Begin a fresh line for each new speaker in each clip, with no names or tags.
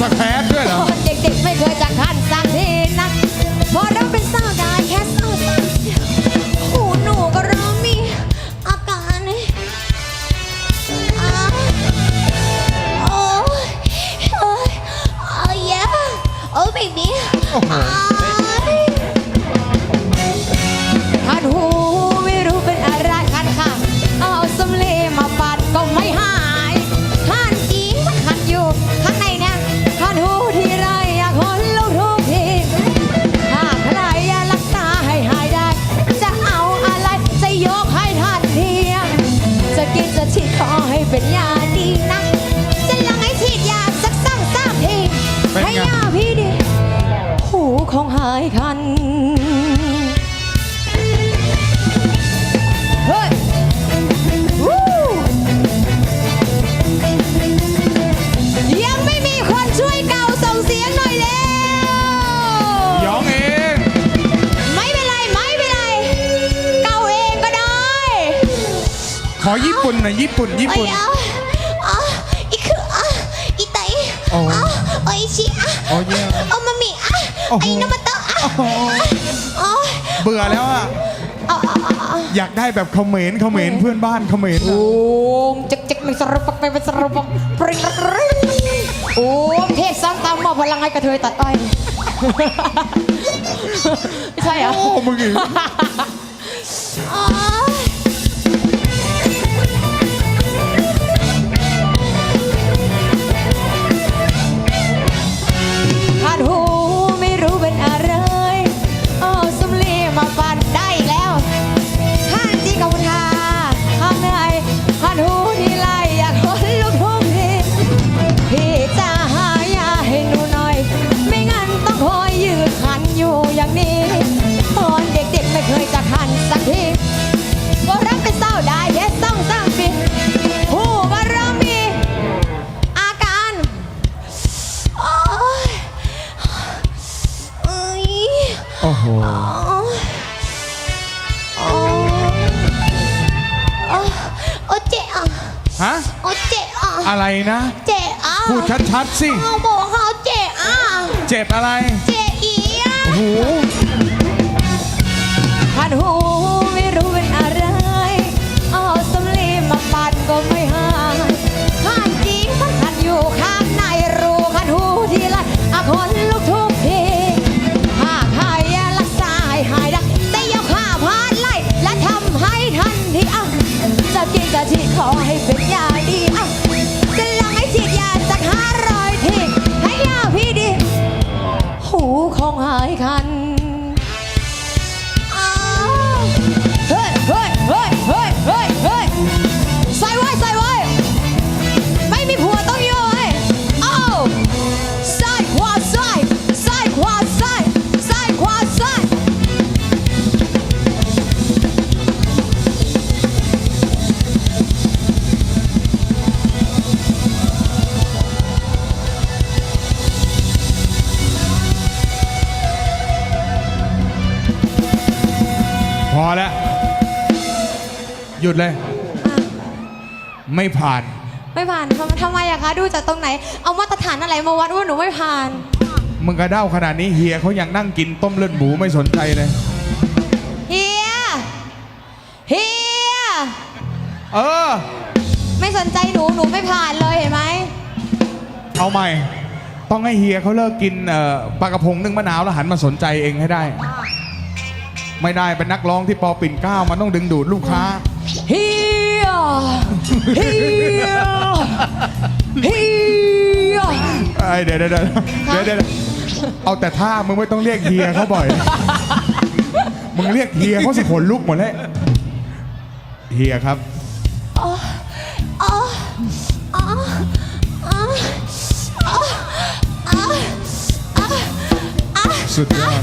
สัก
แพ้ด้วยเหรอ
เด็กๆไม่เคยจะขันสักทีนัก พอเราเป็นสาวได้แค่สาวสาวหูหนูก็ร้องมีอาการอ้าโอ้ยโอ้ยโอ้ยโอ้ยเบบี้ โอ้โ
ให้ไหน้
าพี่ดิหูของหายคัน เฮ้ยวู้ยังไม่มีคนช่วยเก่าส่งเสียงหน่อยแล้ว หยอง
เอง
ไม่เป็นไร ไม่เป็นไร เก่าเองก็ได้ ขอญี่ป
ุ่นหน่อยญี่ปุ่นญี่ปุ่น โอ้ยอ
ะอะอีคืออะอีไตโอ้ อะ ชิอะโอ้เยี่ยม โอ้มามิอะโอ้โห ไอ้นามะโตะอะโอ้โหอ๋อเบื่อแล้วอ
ะ
อ๋ออ๋ออ๋อ
อยากได้แบบเขมรเขมรเพื่อนบ้านเขมร โอ้
มจักจักไม่สรปักไม่เป็นสรปักปริงรักริงโอ้มเทศสร้างตามมอบพลังให้กระเทยตัดอ้อยไม่ใช่เหรอ โอ้มึงอีก อ๋อ
โอ้โห
โอ๊ยโอ๊ยโอ๊ยเจ๊อะ
ฮะ
โอ๊ยเจ๊อะอ
ะไรนะ
เจ๊อะพูด
ชัดๆสิเ
ขาบอกเขาเจ๊อะ
เจ็บอะไร
เจ๊อีอะโอ้โห
อแล้ว หยุดเลย ไม่ผ่าน
ไม่ผ่านทำทำไมอะคะดูจากตรงไหน เอามาตรฐานอะไรมาวัดว่าหนูไม่ผ่าน
มึงกระเด้าขนาดนี้เฮียเขายังนั่งกินต้มเลือดหมูไม่สนใจเลย
เฮีย เฮีย
เออ
ไม่สนใจหนูหนูไม่ผ่านเลยเห็นไหม
เอาใหม่ ต้องให้เฮียเขาเลิกกินเอ่อปลากระพงนึ่งมะนาวแล้วหันมาสนใจเองให้ได้ ไม่ได้เป็นนักร้องที่ปอปิ่นเกล้ามันต้องดึงดูดลูกค้า
เฮียเฮียเฮีย
ไอ้ยเดี๋ยวเดี๋ยวเดี๋ยวเดี๋ยวเดี๋ยวเอาแต่ท่ามึงไม่ต้องเรียกเฮียเขาบ่อย มึงเรียกเฮียเขาสิขนลุกหมดแล้วเฮียครับ
อ๋ออ๋ออ๋ออ๋ออ๋ออ๋อ สุดยอด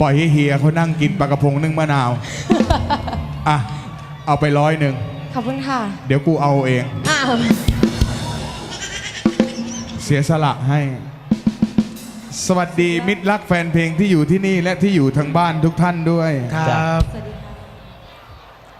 ปล่อยให้เฮียเขานั่งกินปลากระพงนึ่งมะนาว อะ เอาไปร้อยหนึ่ง
ขอบคุณค่ะ
เดี๋ยวกูเอาเอง
อ้าว
เสียสละให้ สวัสดีมิตรรักแฟนเพลงที่อยู่ที่นี่และที่อยู่ทางบ้านทุกท่านด้วย คร
ับ
สวัสดีค่ะ